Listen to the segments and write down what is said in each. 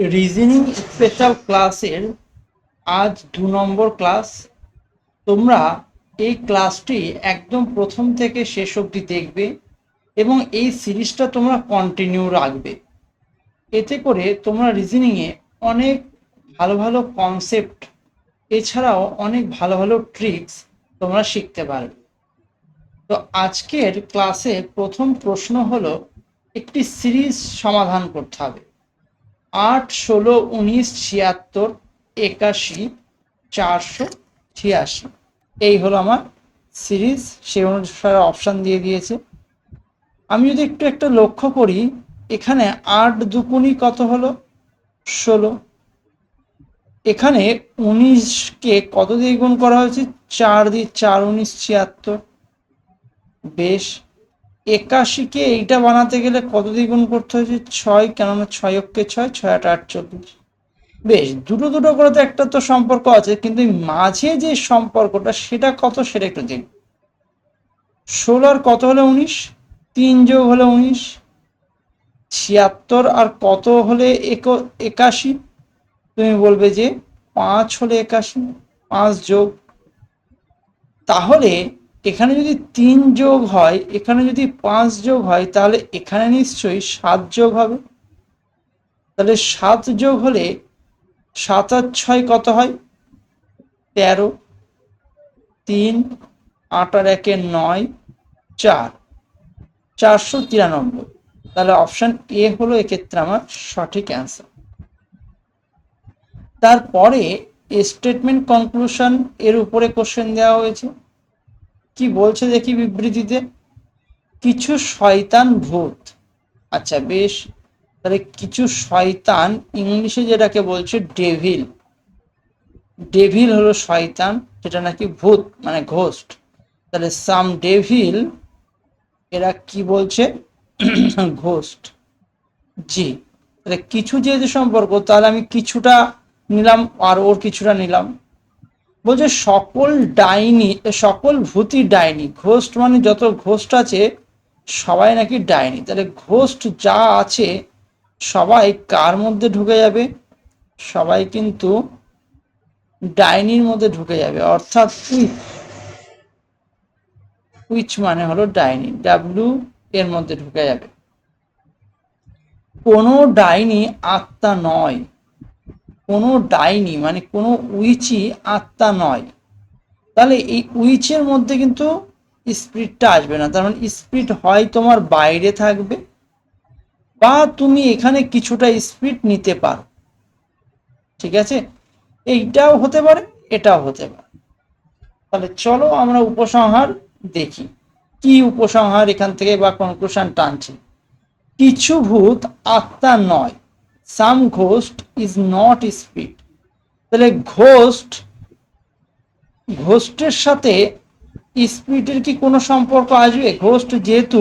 Reasoning special ক্লাসের আজ দু নম্বর ক্লাস তোমরা এই ক্লাসটি একদম প্রথম থেকে শেষ অবধি দেখবে এবং এই সিরিজটা তোমরা কন্টিনিউ রাখবে। এতে করে তোমরা রিজনিংয়ে অনেক ভালো ভালো কনসেপ্ট এছাড়াও অনেক ভালো ভালো ট্রিক্স তোমরা শিখতে পারবে। তো আজকের ক্লাসে প্রথম প্রশ্ন হলো, একটি সিরিজ সমাধান করতে হবে। আট ষোলো উনিশ ছিয়াত্তর একাশি চারশো ছিয়াশি। এই হলো আমার সিরিজ সেই অনুসারে অপশান দিয়ে দিয়েছে। আমি যদি একটু একটা লক্ষ্য করি, এখানে আট দুকুনি কত হলো? ষোলো। এখানে উনিশকে কত দিয়ে গুণ করা হয়েছে? চার দিয়ে চার উনিশ ছিয়াত্তর। বেশ। একাশিকে এইটা বানাতে গেলে কত দিয়ে গুণ করতে হয়েছে ছয়, কেননা ছয় অক্ষে ছয় ছয় আট আটচল্লিশ বেশ, দুটো দুটো করে তো একটা তো সম্পর্ক আছে, কিন্তু মাঝে যে সম্পর্কটা, সেটা কত সেটা একটু দিন ষোলো আর কত হলে উনিশ? তিন যোগ হলে উনিশ। ছিয়াত্তর আর কত হলে এক, একাশি? তুমি বলবে যে পাঁচ হলে একাশি, পাঁচ যোগ। তাহলে এখানে যদি তিন যোগ হয়, এখানে যদি পাঁচ যোগ হয়, তাহলে এখানে নিশ্চয়ই সাত যোগ হবে। তাহলে সাত যোগ হলে সাত আর ছয় কত হয়? তেরো। তিন, আট আর একে নয়, চার। চারশো তিরানব্বই। তাহলে অপশান এ হলো এক্ষেত্রে আমার সঠিক অ্যান্সার। তারপরে স্টেটমেন্ট কনক্লুশন এর উপরে কোশ্চেন দেওয়া হয়েছে। কি বলছে দেখি বিবৃতিতে? কিছু শয়তান ভূত। আচ্ছা বেশ। তাহলে কিছু শয়তান ইংলিশে যেটাকে বলছে ডেভিল। ডেভিল হলো শয়তান যেটা নাকি ভূত মানে ঘোস্ট। তাহলে সাম ডেভিল, এরা কি বলছে? ঘোস্ট। জি, তাহলে কিছু যেহেতু সম্পর্ক, তাহলে আমি কিছুটা নিলাম আর ওর কিছুটা নিলাম। বলছে সকল ডাইনি, সকল ভূতই ডাইনি ঘোস্ট মানে যত ঘোস্ট আছে, সবাই নাকি ডাইনি। তাহলে ঘোষ্ট যা আছে, সবাই কার মধ্যে ঢুকে যাবে? সবাই কিন্তু ডাইনির মধ্যে ঢুকে যাবে। অর্থাৎ উইচ। মানে হলো ডাইনি। ডাব্লু এর মধ্যে ঢুকে যাবে। কোনো ডাইনি আত্মা নয়। কোনো ডাইনি মানে কোনো উইচই আত্মা নয়। তাহলে এই উইচের মধ্যে কিন্তু স্পিরিটটা আসবে না। তার মানে স্পিরিট হয় তোমার বাইরে থাকবে বা তুমি এখানে কিছুটা স্পিরিট নিতে পারো। ঠিক আছে? এইটাও হতে পারে, এটাও হতে পারে। তাহলে চলো আমরা উপসংহার দেখি। কি উপসংহার এখান থেকে বা কনক্লুশন টানছে? কিছু ভূত আত্মা নয়। Some ghost is not spirit তাহলে ঘোস্ট ঘোস্টের সাথে স্পিরিটের কি কোনো সম্পর্ক আসবে? ঘোস্ট যেহেতু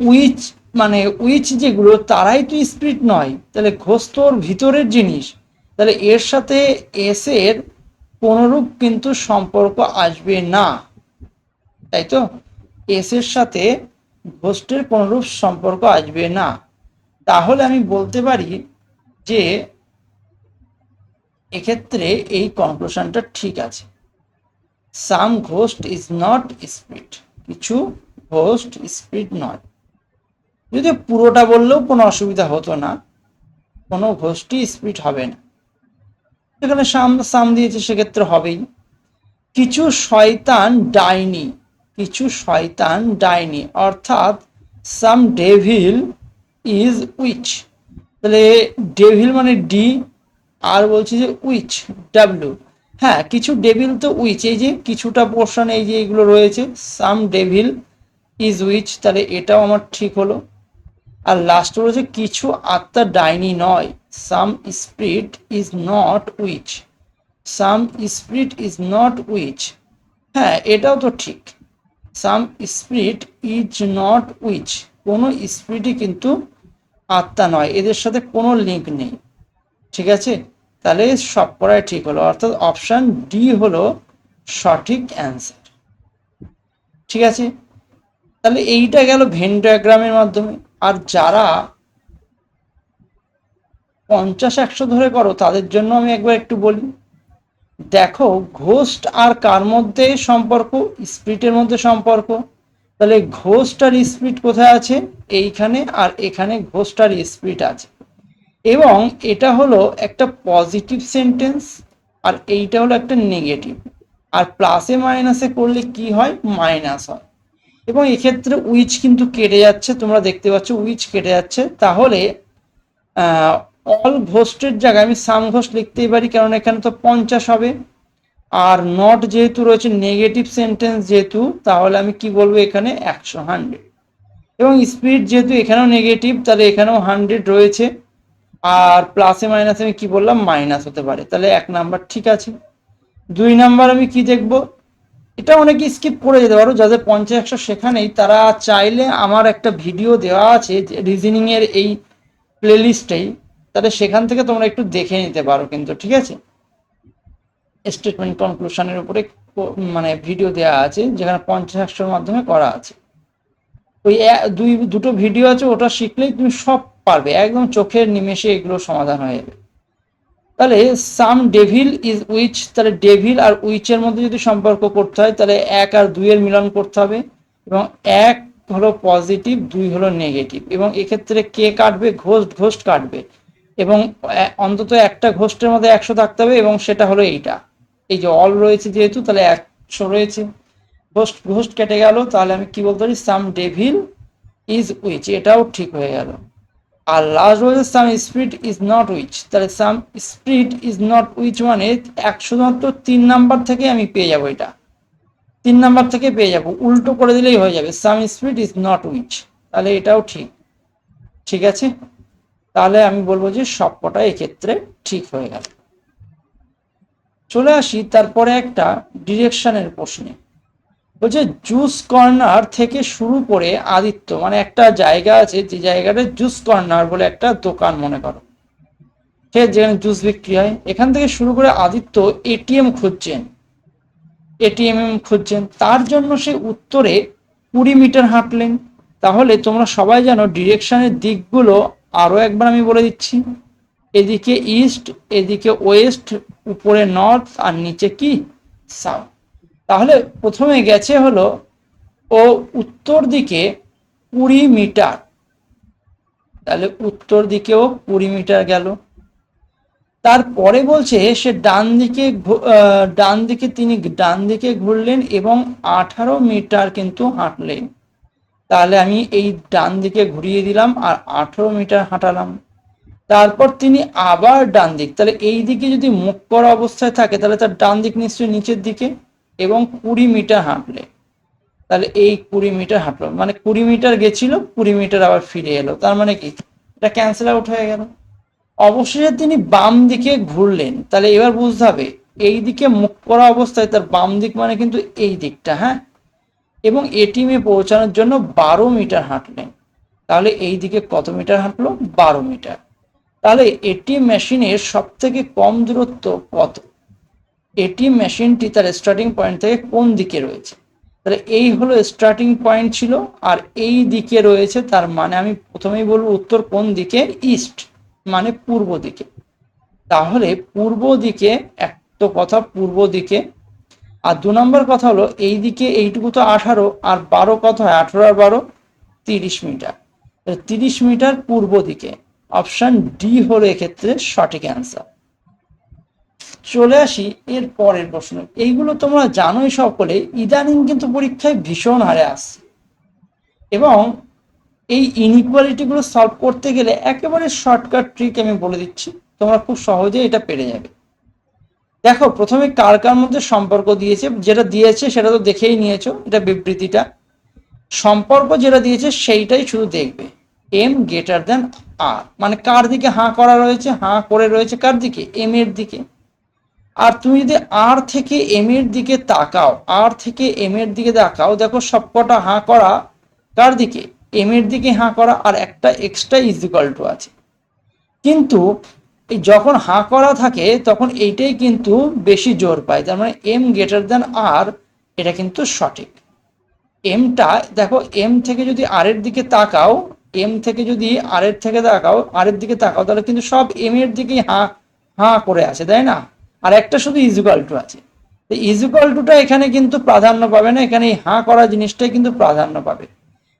উইচ মানে উইচ যেগুলো, তারাই তো স্পিরিট নয়। তাহলে ঘোস্ট ওর ভিতরের জিনিস। তাহলে এর সাথে এস এর কোনোরূপ কিন্তু সম্পর্ক আসবে না। তাই তো? এস এর সাথে ঘোস্টের কোনোরূপ সম্পর্ক আসবে না। তাহলে আমি বলতে পারি যে এক্ষেত্রে এই কনক্লুশনটা ঠিক আছে। Some ghost is not speed কিছু ঘোস্ট স্পিড নয়। যদি পুরোটা বললেও কোনো অসুবিধা হতো না, কোনো ঘোষ্ঠী স্পিড হবে না। এখানে সাম সাম দিয়েছে সেক্ষেত্রে হবেই। কিছু শয়তান ডাইনি, কিছু শয়তান ডাইনি, অর্থাৎ সাম ডেভিল ইজ উইচ? তাহলে ডেভিল মানে ডি আর বলছি যে উইচ ডাব্লিউ হ্যাঁ কিছু ডেভিল তো উইচ এই যে কিছুটা পোর্শন এই যে এগুলো রয়েছে সাম ডেভিল ইজ উইচ তাহলে এটাও আমার ঠিক হলো। আর লাস্ট রয়েছে, কিছু আত্মা ডাইনি নয় some spirit is not witch some spirit is not witch হ্যাঁ এটাও তো ঠিক some spirit is not witch কোনো স্পিরিটই কিন্তু আত্মা নয়, এদের সাথে কোনো লিঙ্ক নেই। ঠিক আছে? তাহলে সব করাই ঠিক হলো। অর্থাৎ অপশান ডি হলো সঠিক অ্যান্সার ঠিক আছে? তাহলে এইটা গেল ভেন ডায়াগ্রামের মাধ্যমে। আর যারা পঞ্চাশ, একশো ধরে করো, তাদের জন্য আমি একবার একটু বলি। দেখো ঘোস্ট আর কার মধ্যে সম্পর্ক? স্পিরিটের মধ্যে সম্পর্ক। তাহলে ঘোস্ট আর স্পিরিট কোথায় আছে? এইখানে আর এখানে ঘোস্ট আর স্পিরিট আছে। এবং এটা হলো একটা পজিটিভ সেন্টেন্স আর এইটা হলো একটা নেগেটিভ। আর প্লাসে মাইনাসে করলে কি হয়? মাইনাস হয়। এবং এক্ষেত্রে উইচ কিন্তু কেটে যাচ্ছে, তোমরা দেখতে পাচ্ছ উইচ কেটে যাচ্ছে। তাহলে অল ঘোস্টের জায়গায় আমি সাম ঘোষ লিখতেই পারি, কারণ এখানে তো পঞ্চাশ হবে। আর নট যেহেতু রয়েছে নেগেটিভ সেন্টেন্স যেহেতু, তাহলে আমি কি বলব এখানে? একশো হান্ড্রেড এবং স্পিড যেহেতু এখানেও নেগেটিভ তাহলে এখানেও হান্ড্রেড রয়েছে। আর প্লাসে মাইনাসে আমি কি বললাম? মাইনাস হতে পারে। তাহলে এক নাম্বার ঠিক আছে। দুই নাম্বার আমি কি দেখব? এটা অনেকে স্কিপ করে যেতে পারো, যাদের পঞ্চাশ, একশো সেখানেই তারা চাইলে আমার একটা ভিডিও দেওয়া আছে রিজনিং এর এই প্লেলিস্টেই তাহলে সেখান থেকে তোমরা একটু দেখে নিতে পারো কিন্তু, ঠিক আছে? স্টেটমেন্ট কনক্লুশনের উপরে মানে ভিডিও দেওয়া আছে, যেখানে পঞ্চাশ একশোর মাধ্যমে করা আছে। ওই দুই, দুটো ভিডিও আছে, ওটা শিখলেই তুমি সব পারবে, একদম চোখের নিমেষে এগুলো সমাধান হয়ে যাবে। তাহলে সাম ডেভিল ইজ উইচ তাহলে ডেভিল আর উইচের মধ্যে যদি সম্পর্ক করতে হয়, তাহলে এক আর দুইয়ের মিলন করতে হবে, এবং এক হলো পজিটিভ দুই হলো নেগেটিভ এবং এক্ষেত্রে কে কাটবে? ঘোষ ঘোস্ট কাটবে। এবং অন্তত একটা ঘোস্টের মধ্যে একশো থাকতে হবে, এবং সেটা হলো এইটা। এই যে অল রয়েছে যেহেতু, তাহলে একশো রয়েছে। ঘোস্ট ঘোস্ট কেটে গেল, তাহলে আমি কি বলতে পারি? সাম ডেভিল ইজ উইচ এটাও ঠিক হয়ে গেল। আর লাস্ট রয়েছে some spirit is not witch তাহলে some spirit is not witch মানে এক শুধুমাত্র তিন নাম্বার থেকে আমি পেয়ে যাব এটা। তিন নাম্বার থেকে পেয়ে যাব, উল্টো করে দিলেই হয়ে যাবে some spirit is not witch তাহলে এটাও ঠিক। ঠিক আছে? তাহলে আমি বলব যে সবকটা এক্ষেত্রে ঠিক হয়ে গেল। চলে আসি তারপরে একটা ডিরেকশনের প্রশ্নে। বলছে জুস কর্নার থেকে শুরু করে আদিত্য মানে একটা জায়গা আছে, যে জায়গাটা জুস কর্নার বলে একটা দোকান মনে করো। সে যেখানে জুস বিক্রি হয়, এখান থেকে শুরু করে আদিত্য এটিএম খুঁজছেন। এটিএম খুঁজছেন। তার জন্য সে উত্তরে কুড়ি মিটার হাঁটলেন। তাহলে তোমরা সবাই জানো ডিরেকশনের দিকগুলো আরও একবার আমি বলে দিচ্ছি। এদিকে ইস্ট, এদিকে ওয়েস্ট উপরে নর্থ আর নিচে কি? সাউথ তাহলে প্রথমে গেছে হলো, ও উত্তর দিকে কুড়ি মিটার। তাহলে উত্তর দিকেও কুড়ি মিটার গেল। তারপরে বলছে, সে ডান দিকে ডান দিকে তিনি ডান দিকে ঘুরলেন এবং আঠারো মিটার কিন্তু হাঁটলেন। তাহলে আমি এই ডান দিকে ঘুরিয়ে দিলাম আর আঠারো মিটার হাঁটালাম। তারপর তিনি আবার ডান দিক। তাহলে এই দিকে যদি মুখ করা অবস্থায় থাকে, তাহলে তার ডান দিক নিশ্চয়ই নিচের দিকে এবং কুড়ি মিটার হাঁটলে। তাহলে এই কুড়ি মিটার হাঁটলো। মানে কুড়ি মিটার গেছিল, কুড়ি মিটার আবার ফিরে এলো। তার মানে কি? এটা ক্যান্সেল আউট হয়ে গেল। অবশেষে তিনি বাম দিকে ঘুরলেন। তাহলে এবার বুঝতে হবে, এই দিকে মুখ করা অবস্থায় তার বাম দিক মানে কিন্তু এই দিকটা হ্যাঁ? এবং এটিএমে পৌঁছানোর জন্য বারো মিটার হাঁটলেন। তাহলে এই দিকে কত মিটার হাঁটলো? বারো মিটার। তাহলে এটিএম মেশিনের সব থেকে কম দূরত্ব কত? এটিএম মেশিনটি তার স্টার্টিং পয়েন্ট থেকে কোন দিকে রয়েছে? তাহলে এই হলো স্টার্টিং পয়েন্ট ছিল, আর এই দিকে রয়েছে তার মানে আমি প্রথমেই বলব উত্তর কোন দিকে? ইস্ট মানে পূর্ব দিকে। তাহলে পূর্ব দিকে, এক তো কথা পূর্ব দিকে, আর দু নম্বর কথা হলো এই দিকে এইটুকু তো আঠারো, আর বারো কত হয় আঠারো আর বারো, তিরিশ মিটার। তিরিশ মিটার পূর্ব দিকে। অপশন ডি হলো এক্ষেত্রে সঠিক অ্যান্সার চলে আসি এর পরের প্রশ্ন। এইগুলো তোমরা জানোই সকলে, ইদানিং কিন্তু পরীক্ষায় ভীষণ হারে আসছে। এবং এই ইনইকুয়ালিটিগুলো সলভ করতে গেলে একেবারে শর্টকাট ট্রিক আমি বলে দিচ্ছি, তোমরা খুব সহজে এটা পেরে যাবে। দেখো, প্রথমে কার কার মধ্যে সম্পর্ক দিয়েছে, যেটা দিয়েছে সেটা তো দেখেই নিয়েছো, এটা বিবৃতিটা। সম্পর্ক যেটা দিয়েছে সেইটাই শুধু দেখবে। এম গ্রেটার দেন আর মানে কার দিকে হাঁ করা রয়েছে, হাঁ করে রয়েছে কার দিকে? এম এর দিকে। আর তুমি যদি আর থেকে এম এর দিকে তাকাও আর থেকে এম এর দিকে তাকাও, দেখো সবকটা হাঁ করা কার দিকে? এম এর দিকে হাঁ করা আর একটা এক্সট্রা ইজিক্যাল টু আছে। কিন্তু যখন হাঁ করা থাকে, তখন এইটাই কিন্তু বেশি জোর পায়। তার মানে এম গ্রেটার দেন আর এটা কিন্তু সঠিক। এমটা দেখো এম থেকে যদি আর এর দিকে তাকাও এম থেকে যদি আর এর থেকে তাকাও আর এর দিকে তাকাও, তাহলে কিন্তু সব এম এর দিকেই হাঁ হাঁ করে আছে তাই না? আর একটা শুধু ইজুকাল টু আছে। ইজুকাল টুটা এখানে কিন্তু প্রাধান্য পাবে না, এখানে হাঁ করা জিনিসটাই কিন্তু প্রাধান্য পাবে।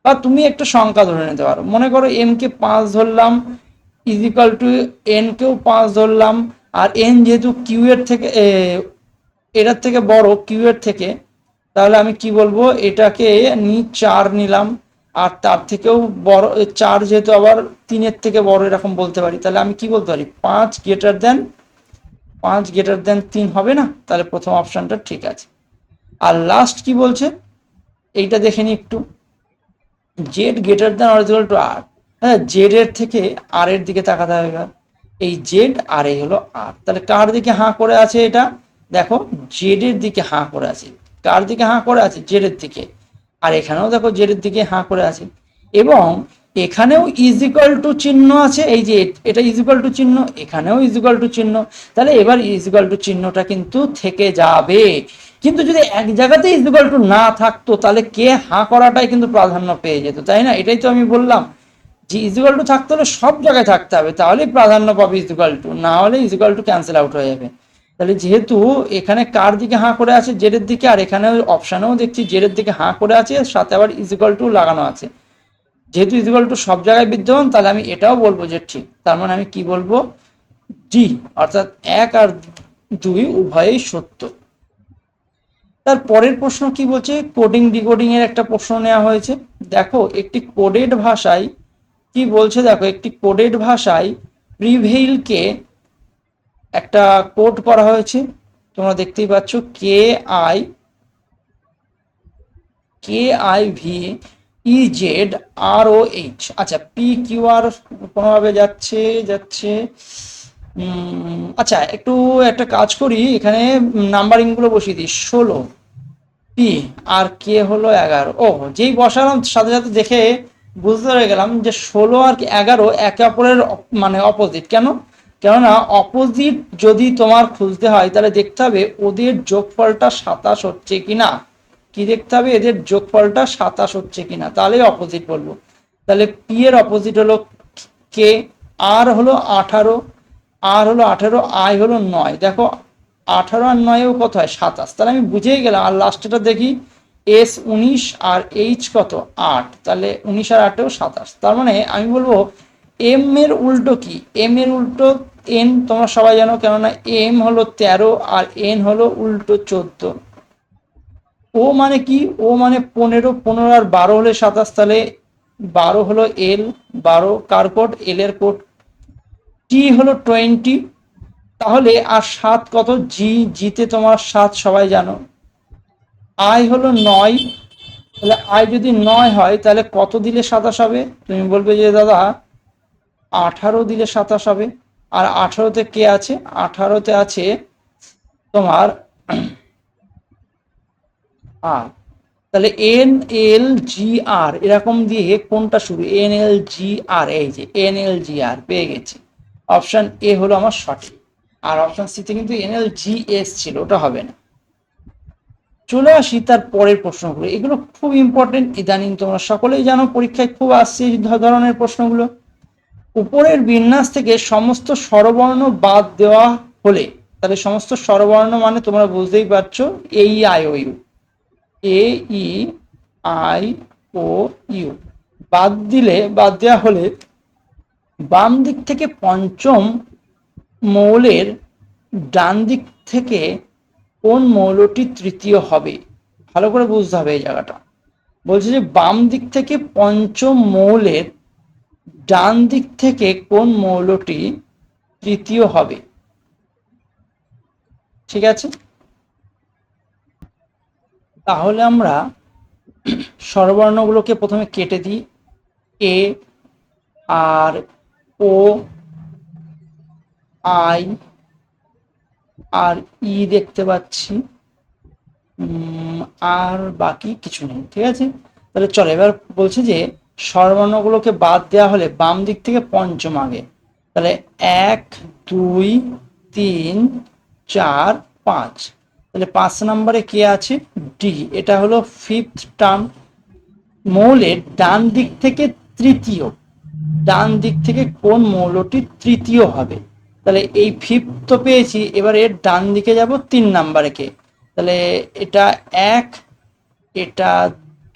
বা তুমি একটা সংখ্যা ধরে নিতে পারো। মনে করো এম কে পাঁচ ধরলাম ইজিক্যাল টু এন কেও পাঁচ ধরলাম, আর এন যেহেতু কিউ এর থেকে এটার থেকে বড় কিউ এর থেকে, তাহলে আমি কি বলব? এটাকে নি চার নিলাম। আর তার থেকেও বড় চার যেহেতু আবার তিনের থেকে বড় এরকম বলতে পারি, তাহলে আমি কি বলতে পারি? পাঁচ গ্রেটার দেন পাঁচ গ্রেটার দেন তিন হবে না? তাহলে প্রথম অপশনটা ঠিক আছে। আর লাস্ট কি বলছে? এইটা দেখে নি একটু। Z greater than original two আর হ্যাঁ জেড এর থেকে আর এর দিকে তাকাতে হবে এই জেড আর এই হলো আর তাহলে কার দিকে হাঁ করে আছে এটা? দেখো জেড এর দিকে হাঁ করে আছে। কার দিকে হাঁ করে আছে? জেড এর দিকে। আর এখানেও দেখো জেড এর দিকে হাঁ করে আছে। এবং এখানেও ইজিক্যাল টু চিহ্ন আছে, এই যে এটা ইজিক্যাল টু চিহ্ন, এখানেও ইজিক্যাল টু চিহ্ন। তাহলে এবার ইজিক্যাল টু চিহ্নটা কিন্তু থেকে যাবে। কিন্তু যদি এক জায়গাতে ইজিক্যাল টু না থাকতো, তাহলে কে হাঁ করাটাই কিন্তু প্রাধান্য পেয়ে যেত, তাই না? এটাই তো আমি বললাম। যে ইজিক্যাল টু থাকতে হলে সব জায়গায় থাকতে হবে, তাহলেই প্রাধান্য পাবে ইজিক্যাল টু না হলে ইজিক্যাল টু ক্যান্সেল আউট হয়ে যাবে। তাহলে যেহেতু এখানে কার দিকে হাঁ করে আছে? জেডের দিকে। আর এখানে অপশানেও দেখছি জেডের দিকে হাঁ করে আছে, সাথে আবার ইজিক্যাল টু লাগানো আছে। যেহেতু ইজিক্যাল টু সব জায়গায় বিদ্যমান, তাহলে আমি এটাও বলব যে ঠিক, তার মানে আমি কি বলব? ডি অর্থাৎ এক আর দুই উভয়ই সত্য। তার পরের প্রশ্ন কি বলছে? কোডিং ডিকোডিং এর একটা প্রশ্ন নেওয়া হয়েছে। দেখো, একটি কোডেড ভাষায় কি বলছে? দেখো, একটি কোডেড ভাষায় প্রিভেইলকে একটা কোড করা হয়েছে, তোমরা দেখতেই পাচ্ছ K I K I V E Z R O H আচ্ছা পি কিউ আর কোনোভাবে যাচ্ছে যাচ্ছে আচ্ছা একটু একটা কাজ করি, এখানে নাম্বারিংগুলো বসিয়ে দিই, ষোলো পি আর কে হলো এগারো। ও, যেই বসালাম, সাথে সাথে দেখে বুঝতে পেরে গেলাম যে ষোলো আর এগারো একে অপরের মানে অপোজিট কেন? কেননা অপোজিট যদি তোমার খুঁজতে হয়, তাহলে দেখতে হবে ওদের যোগফলটা সাতাশ হচ্ছে কিনা। কি দেখতে হবে? এদের যোগফলটা সাতাশ হচ্ছে কিনা। তাহলেই অপোজিট বলব। তাহলে পি এর অপোজিট হলো কে আর হলো আঠারো আর হলো আঠারো আই হলো নয়। দেখো, আঠারো আর নয়ও কত হয়? সাতাশ। তাহলে আমি বুঝেই গেলাম। আর লাস্টেটা দেখি। এস উনিশ আর এইচ কত? আট। তাহলে উনিশ আর আটেও সাতাশ। তার মানে আমি বলব এম এর উল্টো কি? এম এর উল্টো এন, তোমরা সবাই জানো, কেননা এম হলো তেরো আর এন হলো উল্টো চোদ্দ। ও মানে কি? ও মানে পনেরো পনেরো আর বারো হলে সাতাশ, তাহলে বারো হলো এল, বারো কার কোড? এল এর টি হলো টোয়েন্টি, তাহলে আর সাত কত? জি, জিতে তোমার সাত, সবাই জানো। আই হলো নয়, তাহলে আই যদি নয় হয়, তাহলে কত দিলে সাতাশ হবে? তুমি বলবে যে দাদা, আঠারো দিলে সাতাশ হবে। আর আঠারোতে কে আছে? আঠারোতে আছে তোমার আর। তাহলে এন এল জি আর, এরকম দিয়ে কোনটা শুরু? এন এল জি আর, এই যে এন এল জি আর, পেয়ে গেছি। অপশন এ হলো আমার সঠিক। আর অপশন সিতে কিন্তু এন এল জি এস ছিল, ওটা হবে না। চলে আসি তার পরের প্রশ্নগুলো। এগুলো খুব ইম্পর্টেন্ট ইদানিং তোমরা সকলেই জানো, পরীক্ষায় খুব আসছে ধরনের প্রশ্নগুলো। উপরের বিন্যাস থেকে সমস্ত স্বরবর্ণ বাদ দেওয়া হলে, তাহলে সমস্ত স্বরবর্ণ মানে তোমরা বুঝতেই পারছ এই I O U. A E I O U. বাদ দিলে, বাদ দেওয়া হলে বাম দিক থেকে পঞ্চম মৌলের ডান দিক থেকে কোন মৌলটি তৃতীয় হবে? ভালো করে বুঝতে হবে এই জায়গাটা। বলছে যে বাম দিক থেকে পঞ্চম মৌলের ডান দিক থেকে কোন মৌলটি তৃতীয় হবে? ঠিক আছে? তাহলে আমরা স্বরবর্ণগুলোকে প্রথমে কেটে দিই। এ, আর, ও, আই, আর, ই দেখতে পাচ্ছি। আর বাকি কিছু নেই, ঠিক আছে? তাহলে চলো, এবার বলছে যে স্বরবর্ণগুলোকে বাদ দেওয়া হলে বাম দিক থেকে পঞ্চম আগে। তাহলে এক, দুই, তিন, চার, পাঁচ। তাহলে পাঁচ নম্বরে কে আছে? ডি। এটা হলো ফিফথ টার্ম মৌলের ডান দিক থেকে তৃতীয়। ডান দিক থেকে কোন মৌলটি তৃতীয় হবে? তাহলে এই ফিফথ তো পেয়েছি, এবার এর ডান দিকে যাব তিন নাম্বারে কে। তাহলে এটা এক, এটা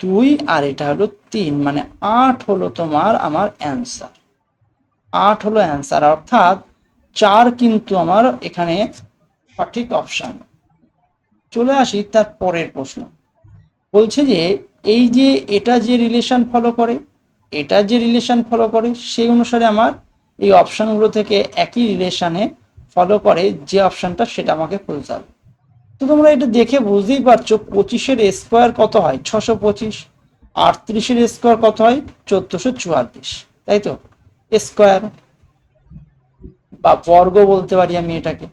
দুই আর এটা হলো তিন মানে আট হলো তোমার আমার অ্যান্সার আট হলো অ্যান্সার অর্থাৎ চার কিন্তু আমার এখানে সঠিক অপশান চলে আসি তার পরের প্রশ্ন। বলছে যে, এই যে এটা যে রিলেশন ফলো করে, এটা যে রিলেশন ফলো করে, সেই অনুসারে আমার এই অপশানগুলো থেকে একই রিলেশানে ফলো করে, যে অপশানটা সেটা আমাকে খুঁজতে হবে। তো তোমরা এটা দেখে বুঝতেই পারছ পঁচিশের স্কোয়ার কত হয়? ছশো পঁচিশ। আটত্রিশের স্কোয়ার কত হয়? চোদ্দশো চুয়াল্লিশ। তাই তো? স্কোয়ার বা বর্গ বলতে পারি আমি এটাকে।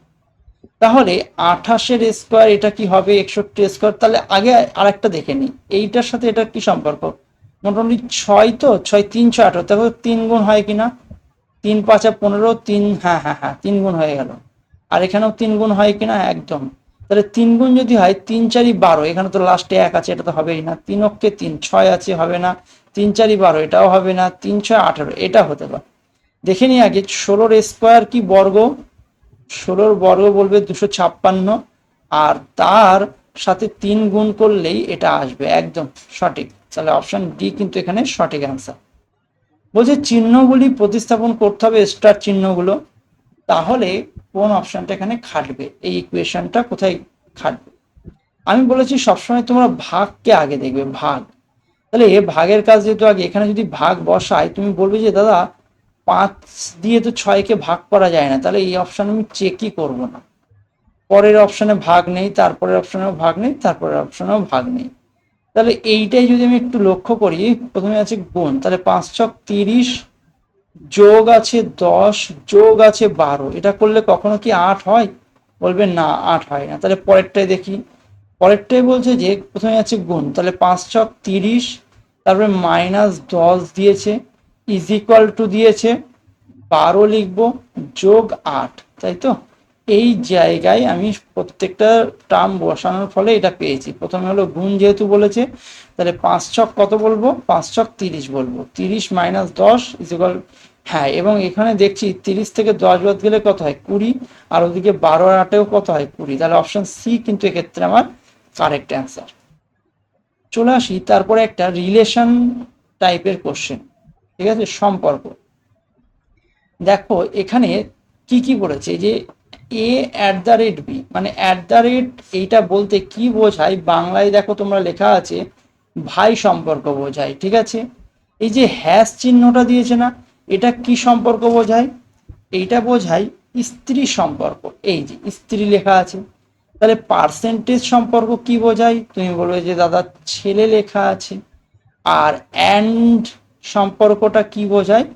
তাহলে আঠাশের স্কোয়ার এটা কি হবে? একষট্টি স্কোয়ার তাহলে আগে আরেকটা দেখে নিই। এইটার সাথে এটার কি সম্পর্ক? মোটামুটি ছয় তো? ছয়, তিন, ছয়, আঠারো। তাহলে তিন গুণ হয় কিনা? তিন, পাঁচা পনেরো, তিন হ্যাঁ হ্যাঁ হ্যাঁ তিন গুণ হয়ে গেল। আর এখানেও তিন গুণ হয় কিনা? একদম। তাহলে তিন গুণ যদি হয়, তিন চারি বারো, এখানে তো লাস্টে এক আছে, এটা তো হবেই না। তিন অক্ষে তিন, ছয় আছে, হবে না। তিন চারি বারো, এটাও হবে না। তিন ছয় আঠারো, এটা হতে পারে। দেখে নিই আগে, ষোলোর স্কোয়ার কি বর্গ? ষোলোর বর্গ বলবে দুশো ছাপ্পান্ন, আর তার সাথে তিন গুণ করলেই এটা আসবে, একদম সঠিক। তাহলে অপশন ডি কিন্তু এখানে সঠিক অ্যান্সার বলছে চিহ্নগুলি প্রতিস্থাপন করতে হবে স্টার চিহ্নগুলো। তাহলে কোন অপশনটা এখানে খাটবে? এই ইকুয়েশনটা কোথায় খাটবে? আমি বলেছি সবসময় তোমরা ভাগকে আগে দেখবে, ভাগ। তাহলে এ ভাগের কাজ যেহেতু আগে, এখানে যদি ভাগ বসাই, তুমি বলবে যে, দাদা, পাঁচ দিয়ে তো ছয়কে ভাগ করা যায় না, তাহলে এই অপশন আমি চেকই করব না। পরের অপশনে ভাগ নেই, তারপরের অপশনেও ভাগ নেই, তারপরের অপশনেও ভাগ নেই। তাহলে এইটাই যদি আমি একটু লক্ষ্য করি, প্রথমে আছে গুণ, তাহলে পাঁচ ছক তিরিশ যোগ আছে দশ, যোগ আছে বারো। এটা করলে কখনো কি আট হয়? বলবে না, আট হয় না। তাহলে পরেরটাই দেখি। পরেরটাই বলছে যে, প্রথমে আছে গুণ। তাহলে পাঁচ ছক তিরিশ, তারপরে মাইনাস দশ দিয়েছে ইজ ইকুয়াল টু দিয়েছে, বারো লিখব, যোগ আট। তাই তো? এই জায়গায় আমি প্রত্যেকটা টার্ম বসানোর ফলে এটা পেয়েছি। প্রথমে হলো গুণ যেহেতু বলেছে তাহলে পাঁচ ছক কত বলব? পাঁচ ছক তিরিশ বলব। তিরিশ মাইনাস দশ ইজিকাল হ্যাঁ এবং এখানে দেখছি তিরিশ থেকে দশ বাদ গেলে কত হয়? কুড়ি। আর ওদিকে বারো আর আটেও কত হয়? কুড়ি। তাহলে অপশন সি কিন্তু এক্ষেত্রে আমার কারেক্ট অ্যান্সার চলে আসি, তারপরে একটা রিলেশন টাইপের কোশ্চেন ঠিক আছে? সম্পর্ক। দেখো, এখানে কি কি বলেছে? যে A at the rate B মানে অ্যাট দ্য রেট এইটা বলতে কি বোঝায়? বাংলায় দেখো তোমরা লেখা আছে ভাই সম্পর্ক বোঝায়, ঠিক আছে? এই যে হ্যাশ চিহ্নটা দিয়েছে না, এটা কি সম্পর্ক বোঝায়? এইটা বোঝায় স্ত্রী সম্পর্ক। এই যে স্ত্রী লেখা আছে, তাহলে পার্সেন্টেজ সম্পর্ক কি বোঝায়? তুমি বলবে যে দাদা, ছেলে লেখা আছে। আর অ্যান্ড সম্পর্কটা কি বোঝায়?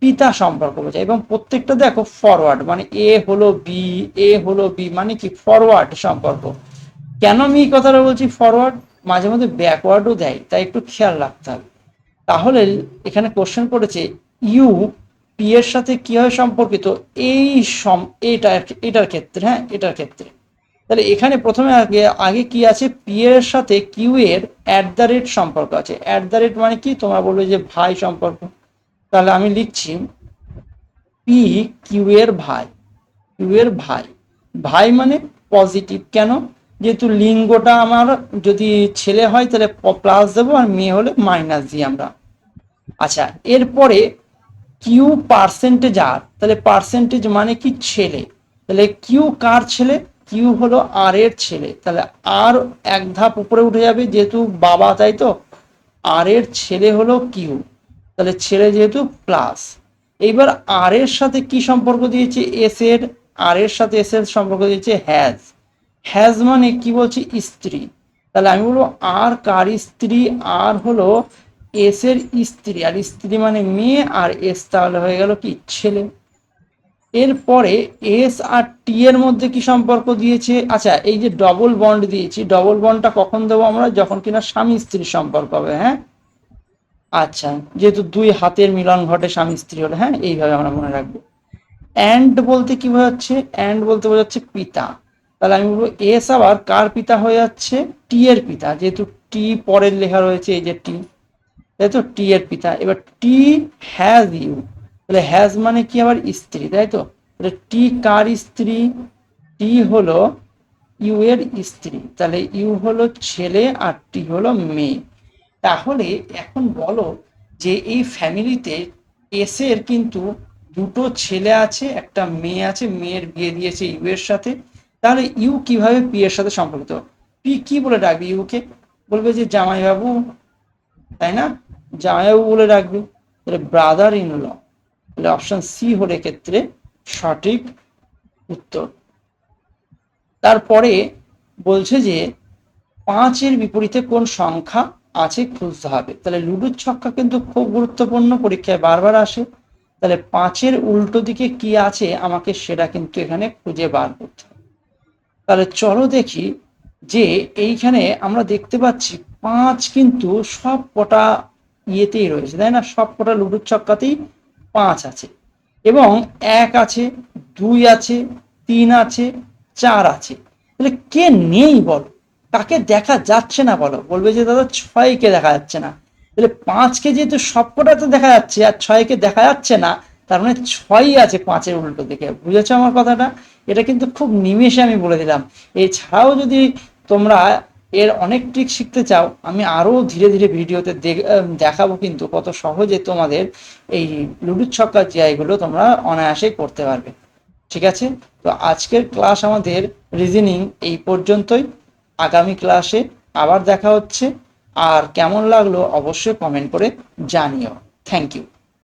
পিতা সম্পর্ক বোঝায়। এবং প্রত্যেকটা দেখো ফরওয়ার্ড মানে এ হলো বি এ হলো বি মানে কি ফরওয়ার্ড সম্পর্ক। কেন আমি এই কথাটা বলছি ফরওয়ার্ড মাঝে মধ্যে ব্যাকওয়ার্ডও দেয়, তাই একটু খেয়াল রাখতে হবে। তাহলে এখানে কোশ্চেন করেছে ইউ পি এর সাথে কীভাবে সম্পর্কিত? এই সম এটার এটার ক্ষেত্রে হ্যাঁ এটার ক্ষেত্রে। তাহলে এখানে প্রথমে আগে আগে কি আছে? পি এর সাথে কিউ এর অ্যাট দ্য রেট সম্পর্ক আছে। অ্যাট দ্য রেট মানে কি? তোমরা বলবে যে ভাই সম্পর্ক। তাহলে আমি লিখছি পি কিউ এর ভাই কিউ এর ভাই। ভাই মানে পজিটিভ কেন? যেহেতু লিঙ্গটা আমার যদি ছেলে হয়, তাহলে প্লাস দেবো আর মেয়ে হলে মাইনাস দিই আমরা। আচ্ছা এরপরে কিউ পার্সেন্টেজ আর তাহলে পার্সেন্টেজ মানে কি ছেলে? তাহলে কিউ কার ছেলে? কিউ হলো আর এর ছেলে। তাহলে আর এক ধাপ উপরে উঠে যাবে যেহেতু বাবা, তাই তো? আর এর ছেলে হলো কিউ তাহলে ছেলে যেহেতু প্লাস এইবার আর এর সাথে কি সম্পর্ক দিয়েছে? এস এর। আর এর সাথে এস এর সম্পর্ক দিয়েছে হ্যাজ হ্যাজ মানে কি বলছি? স্ত্রী। তাহলে আমি বলব, আর কার স্ত্রী? আর হলো এস এর স্ত্রী। আর স্ত্রী মানে মেয়ে, আর এস তাহলে হয়ে গেল কি? ছেলে। এরপরে এস আর টি এর মধ্যে কি সম্পর্ক দিয়েছে? আচ্ছা এই যে ডবল বন্ড দিয়েছি ডবল বন্ডটা কখন দেবো আমরা? যখন কিনা স্বামী স্ত্রীর সম্পর্ক হবে হ্যাঁ? আচ্ছা যেহেতু দুই হাতের মিলন ঘটে স্বামী স্ত্রী হলে হ্যাঁ? এইভাবে আমরা মনে রাখব। অ্যান্ড বলতে কি বোঝাচ্ছে? অ্যান্ড বলতে বোঝাচ্ছে পিতা। তাহলে আমি বলব এস আবার কার পিতা হয়ে যাচ্ছে? টি এর পিতা। যেহেতু টি পরের লেখা রয়েছে, এই যে টি তাই তো টি এর পিতা। এবার টি হ্যাজ ইউ তাহলে হ্যাজ মানে কি আবার স্ত্রী, তাই তো? তাহলে টি কার স্ত্রী? টি হলো ইউ এর স্ত্রী। তাহলে ইউ হলো ছেলে আর টি হলো মেয়ে। তাহলে এখন বলো যে এই ফ্যামিলিতে এস এর কিন্তু দুটো ছেলে আছে, একটা মেয়ে আছে, মেয়ের বিয়ে দিয়েছে ইউ এর সাথে। তাহলে ইউ কীভাবে পি এর সাথে সম্পর্কিত? পি কি বলে ডাকবে? ইউকে বলবে যে জামাইবাবু, তাই না? জামাইবাবু বলে ডাকবে। তাহলে ব্রাদার ইন ল তাহলে অপশন সি হলো ক্ষেত্রে সঠিক উত্তর। তারপরে বলছে যে পাঁচের বিপরীতে কোন সংখ্যা আছে খুঁজতে হবে। তাহলে লুডুর ছক্কা কিন্তু খুব গুরুত্বপূর্ণ, পরীক্ষায় বারবার আসে। তাহলে পাঁচের উল্টো দিকে কি আছে আমাকে সেটা কিন্তু এখানে খুঁজে বার করতে হবে। তাহলে চলো দেখি যে এইখানে আমরা দেখতে পাচ্ছি পাঁচ কিন্তু সব কটা ইয়েতেই রয়েছে, তাই না? সব কটা লুডুর ছক্কাতেই পাঁচ আছে এবং এক আছে, দুই আছে, তিন আছে, চার আছে। তাহলে কে নেই বলো? কাকে দেখা যাচ্ছে না বলো? বলবে যে দাদা ছয়কে দেখা যাচ্ছে না। তাহলে পাঁচকে যেহেতু সবকটা তো দেখা যাচ্ছে আর ছয়কে দেখা যাচ্ছে না তার মানে ছয়ই আছে পাঁচের উল্টো দিকে। বুঝেছ আমার কথাটা? এটা কিন্তু খুব নিমেষে আমি বলে দিলাম। এছাড়াও যদি তোমরা এর অনেক ট্রিক শিখতে চাও, আমি আরও ধীরে ধীরে ভিডিওতে দেখ- দেখাবো কিন্তু কত সহজে তোমাদের এই লুডুর ছক্কার জিআইগুলো তোমরা অনায়াসে করতে পারবে। ঠিক আছে? তো আজকের ক্লাস আমাদের রিজনিং এই পর্যন্তই। আগামী ক্লাসে আবার দেখা হচ্ছে। আর কেমন লাগল অবশ্যই কমেন্ট করে জানিও। Thank you